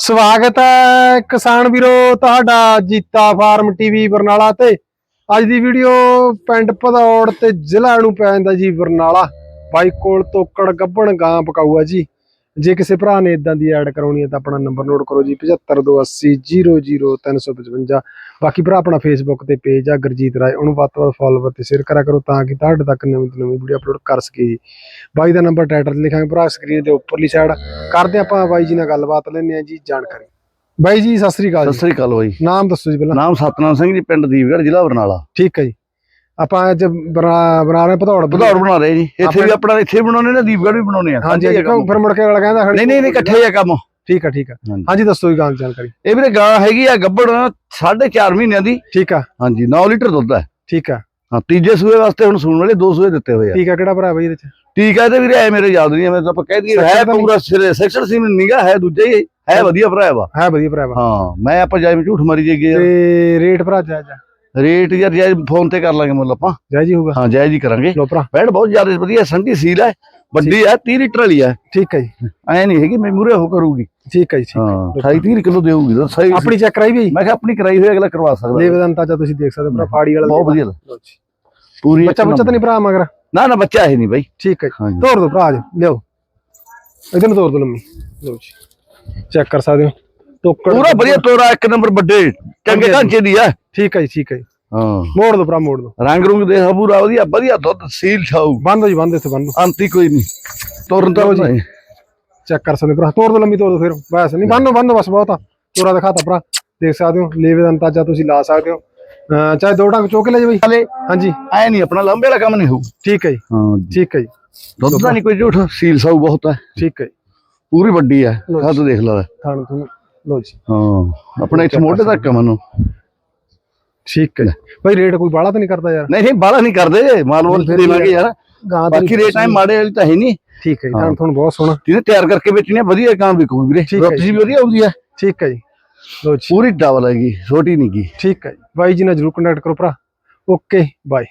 ਸਵਾਗਤ ਹੈ ਕਿਸਾਨ ਵੀਰੋ, ਤੁਹਾਡਾ ਜੀਤਾ ਫਾਰਮ ਟੀਵੀ ਬਰਨਾਲਾ ਤੇ। ਅੱਜ ਦੀ ਵੀਡੀਓ ਪਿੰਡ ਭਦੌੜ ਤੇ ਜ਼ਿਲ੍ਹਾ ਨੂੰ ਪੈ ਜਾਂਦਾ ਜੀ ਬਰਨਾਲਾ। ਬਾਈ ਕੋਲ ਤੋਕੜ ਗੱਬਣ ਗਾਂ ਪਕਾਊ ਆ ਜੀ। ਜੇ ਕਿਸੇ ਭਰਾ ਨੇ ਇਦਾਂ ਦੀ ਐਡ ਕਰਾਉਣੀ ਹੈ ਤਾਂ ਆਪਣਾ ਨੰਬਰ ਨੋਟ ਕਰੋ ਜੀ 7528000355 ਬਾਕੀ ਭਰਾ ਆਪਣਾ ਫੇਸਬੁੱਕ ਤੇ ਪੇਜ ਆ ਗੁਰਜੀਤ ਰਾਏ ਉਹਨੂੰ ਵੱਧ ਤੋਂ ਵੱਧ ਫੋਲੋਵਰ ਤੇ ਸ਼ੇਅਰ ਕਰਿਆ ਕਰੋ ਤਾਂ ਕਿ ਤੁਹਾਡੇ ਤੱਕ ਨਵੀਂ ਤੋਂ ਨਵੀਂ ਵੀਡੀਓ ਅਪਲੋਡ ਕਰ ਸਕੀਏ ਜੀ। ਬਾਈ ਦਾ ਨੰਬਰ ਟਾਈਟਲ ਤੇ ਲਿਖਾਂਗੇ ਭਰਾ ਸਕਰੀਨ ਦੇ ਉੱਪਰਲੀ ਸਾਈਡ ਕਰਦੇ ਆਪਾਂ ਬਾਈ ਜੀ ਨਾਲ ਗੱਲਬਾਤ ਲੈਂਦੇ ਆ ਜੀ ਜਾਣਕਾਰੀ। ਬਾਈ ਜੀ ਸਤਿ ਸ੍ਰੀ ਅਕਾਲ ਸਤਿ ਸ੍ਰੀ ਅਕਾਲ ਬਾਈ। ਨਾਮ ਦੱਸੋ ਜੀ ਪਹਿਲਾਂ। ਨਾਮ ਸਤਨਾਮ ਸਿੰਘ ਜੀ ਪਿੰਡ ਦੀਪਗੜ੍ਹ ਜ਼ਿਲ੍ਹਾ ਬਰਨਾਲਾ। ਠੀਕ ਹੈ ਜੀ। ਆਪਾਂ ਅੱਜ ਬਣਾ ਬਣਾ ਰਹੇ ਭਦੌੜ ਭਦੌੜ ਬਣਾ ਰਹੇ ਜੀ। ਇੱਥੇ ਵੀ ਆਪਣਾ ਇੱਥੇ ਬਣਾਉਣੇ ਨੇ ਦੀਪਗੜ੍ਹ ਵੀ ਬਣਾਉਣੇ ਆ। ਹਾਂਜੀ ਆ ਕੰਮ। ਫਿਰ ਮੁੜ ਕੇ ਅਗਲਾ ਕਹਿੰਦਾ ਨਹੀਂ ਨਹੀਂ ਨਹੀਂ ਇਕੱਠੇ ਆ ਕੰਮ। ਠੀਕ ਆ ਠੀਕ ਆ। ਹਾਂਜੀ। ਦੱਸੋ ਜੀ ਗਾਂ ਜਾਣਕਾਰੀ। ਇਹ ਵੀਰੇ ਗਾਂ ਹੈਗੀ ਆ ਗੱਬੜ 4.5 ਮਹੀਨਿਆਂ ਦੀ। ਠੀਕ ਆ। ਹਾਂਜੀ 9 ਲੀਟਰ ਦੁੱਧ ਹੈ ਠੀਕ ਆ। ਹਾਂ ਤੀਜੇ ਸੂਏ ਵਾਸਤੇ ਹੁਣ ਸੂਣ ਵਾਲੇ ਦੋ ਸੂਏ ਦਿੱਤੇ ਹੋਏ ਆ। ਠੀਕ ਆ ਕਿਹੜਾ ਭਰਾ ਬਾਈ ਇਹਦੇ ਚ? ਠੀਕ ਹੈ ਤੇ ਵੀਰੇ ਐ ਮੇਰੇ ਯਾਦ ਨਹੀਂ ਐਵੇਂ ਤਾਂ ਆਪਾਂ ਕਹਿ ਦਈਏ ਹੈ? ਪੂਰਾ ਸਿਰੇ ਸੈਕਸ਼ਨ ਸੀ ਨਹੀਂਗਾ ਹੈ ਦੂਜਾ ਹੀ ਹੈ ਵਧੀਆ ਭਰਾ ਵਾ। ਹੈ ਵਧੀਆ ਭਰਾ ਵਾ। ਹਾਂ ਮੈਂ ਆਪਾਂ ਜਾਈ ਝੂਠ ਮਾਰੀ ਜੇਗੇ ਤੇ ਰੇਟ ਭਰਾ ਜਾਇਜ਼ ਆ। ਰੇਟ ਯਾਰ ਜਾਇਜ਼ ਫੋਨ ਤੇ ਕਰ ਲਾਂਗੇ ਮੁੱਲ ਆਪਾਂ। ਜਾਇਜ਼ ਹੀ ਹੋਊਗਾ। ਹਾਂ ਜਾਇਜ਼ ਹੀ ਕਰਾਂਗੇ। ਲੋ ਭਰਾ। ਬੈਡ ਬਹੁਤ ਜ਼ਿਆਦਾ ਵਧੀਆ ਸੰਗੀ ਸੀਲ ਹੈ ਵੱਡੀ ਹੈ 30 ਲੀਟਰ ਵਾਲੀ ਹੈ ਠੀਕ ਹੈ ਜੀ। ਐ ਨਹੀਂ ਹੈਗੀ ਮੈਂ ਮੂਰੇ ਹੋ ਕਰੂਗੀ। ਠੀਕ ਹੈ ਜੀ ਠੀਕ ਹਾਂ। 28 30 ਕਿਲੋ ਦੇਊਗੀ ਤਾਂ ਸਹੀ। ਆਪਣੀ ਚੈੱਕ ਕਰਾਈ ਵੀ ਮੈਂ ਕਿਹਾ ਆਪਣੀ ਕਰਾਈ ਹੋਈ ਅਗਲਾ ਕਰਵਾ ਸਕਦਾ। ਲੇਵਦਨ ਤਾਂ ਤੁਸੀਂ ਦੇਖ ਸਕਦੇ ਭਰਾ ਫਾੜੀ ਵਾਲਾ ਬਹੁਤ ਵਧੀਆ। ਪੂਰੀ ਬੱਚਾ ਬੱਚਾ ਤਾਂ ਨਹੀਂ ਭਰਾ ਮਗਰ? ਨਾ ਨਾ ਬੱਚਾ ਹੈ ਨਹੀਂ ਬਾਈ। ਠੀਕ ਹੈ ਤੋੜ ਦੋ ਭਰਾ ਜੀ ਲਿਓ ਇਧਰ ਨੂੰ ਤੋੜ ਦੋ ਲੰਮੀ। ਲਓ ਜੀ। ਚੈੱਕ ਕਰ ਸਕਦੇ ਹੋ। ਟੋਕੜ ਪੂਰਾ ਵਧੀਆ ਤੋਰਾ ਇੱਕ ਨੰਬਰ ਵੱਡੇ ਚੰਗੇ। ਢਾਂਚੇ ਦੀ ਹੈ ਠੀਕ ਹੈ ਜੀ ਠੀਕ ਹੈ। ਹਾਂ। ਮੋੜ ਦੋ ਭਰਾ ਮੋੜ ਦੋ। ਰੰਗ ਰੁੰਗ ਦੇ ਪੂਰਾ ਵਧੀਆ ਵਧੀਆ ਦੁੱਧ ਸੀਲ ਛਾਊ। ਬੰਦ ਜੀ ਬੰਦ ਇੱਥੇ ਬੰਦ। ਅੰਤੀ ਕੋਈ ਨਹੀਂ ਤੁਰਨ ਤਾਂ ਜੀ। ਚੈੱਕ ਕਰ ਸਕਦੇ ਭਰਾ ਤੋੜ ਦੋ ਲੰਮੀ ਤੋੜ ਦੋ ਫਿਰ। ਬਸ ਨਹੀਂ ਬੰਨੋ ਬੰਨੋ ਬਸ ਬਹੁਤ ਆ। ਤੋਰਾ ਦਿਖਾਤਾ ਭਰਾ ਦੇਖ ਸਕਦੇ ਹੋ ਲੇਵੇ ਦਾ ਅੰਤਾਜਾ ਤੁਸੀਂ ਲਾ ਸਕਦੇ ਹੋ। ਚਾਹੇ ਦੋ ਡੰਗ ਚੁੱਕ ਲੈ ਜੀ। ਬਈ ਹਲੇ ਹਾਂਜੀ। ਐ ਨਹੀਂ ਆਪਣਾ ਲੰਬੇ ਵਾਲਾ ਕੰਮ ਨਹੀਂ ਹੋਊ। ਠੀਕ ਹੈ ਜੀ। ਹਾਂ ਠੀਕ ਹੈ ਜੀ। ਦੁੱਧ ਦਾ ਨਹੀਂ ਕੋਈ ਝੂਠ ਸੀਲ ਸਾਊ ਬਹੁਤ ਹੈ ਠੀਕ ਹੈ ਪੂਰੀ ਵੱਡੀ ਹੈ ਜੀ। ਹੱਥ ਦੇਖ ਲਾ। ਥਾਣ ਤੁਹਾਨੂੰ ਲੋ ਜੀ। ਹਾਂ ਆਪਣੇ ਇੱਥੇ ਮੋਢੇ ਤੱਕ ਆ ਮੈਨੂੰ। ਠੀਕ ਹੈ। ਬਈ ਰੇਟ ਕੋਈ ਬਾਹਲਾ ਤਾਂ ਨਹੀਂ ਕਰਦਾ ਯਾਰ। ਨਹੀਂ ਨਹੀਂ ਬਾਲਾ ਨਹੀਂ ਕਰਦੇ। ਮਾਲ ਵੀ ਦੇਵਾਂਗੇ ਯਾਰ। ਬਾਕੀ ਰੇਟ ਐ ਮਾੜੇ ਵਾਲੀ ਤਾਂ ਹੈ ਨਹੀਂ। ਠੀਕ ਹੈ ਜੀ ਤੁਹਾਨੂੰ ਬਹੁਤ ਸੋਹਣਾ। ਜਿਹਨੇ ਤਿਆਰ ਕਰਕੇ ਵੇਚਣੀ ਆ ਵਧੀਆ ਕੰਮ ਵਿਕੂ ਵੀਰੇ। ਠੀਕ ਹੈ ਰੁੱਤ ਜੀ। ਵੀ ਵਧੀਆ ਆਉਂਦੀ ਹੈ ਠੀਕ ਹੈ ਜੀ। ਲੋ ਜੀ। ਪੂਰੀ ਡਬਲ ਹੈਗੀ ਛੋਟੀ ਨਹੀਂ ਗੀ। ਠੀਕ ਹੈ ਜੀ। ਬਾਈ ਜੀ ਨਾਲ ਜਰੂਰ ਕੰਟੈਕਟ ਕਰੋ ਭਰਾ। Okay bye.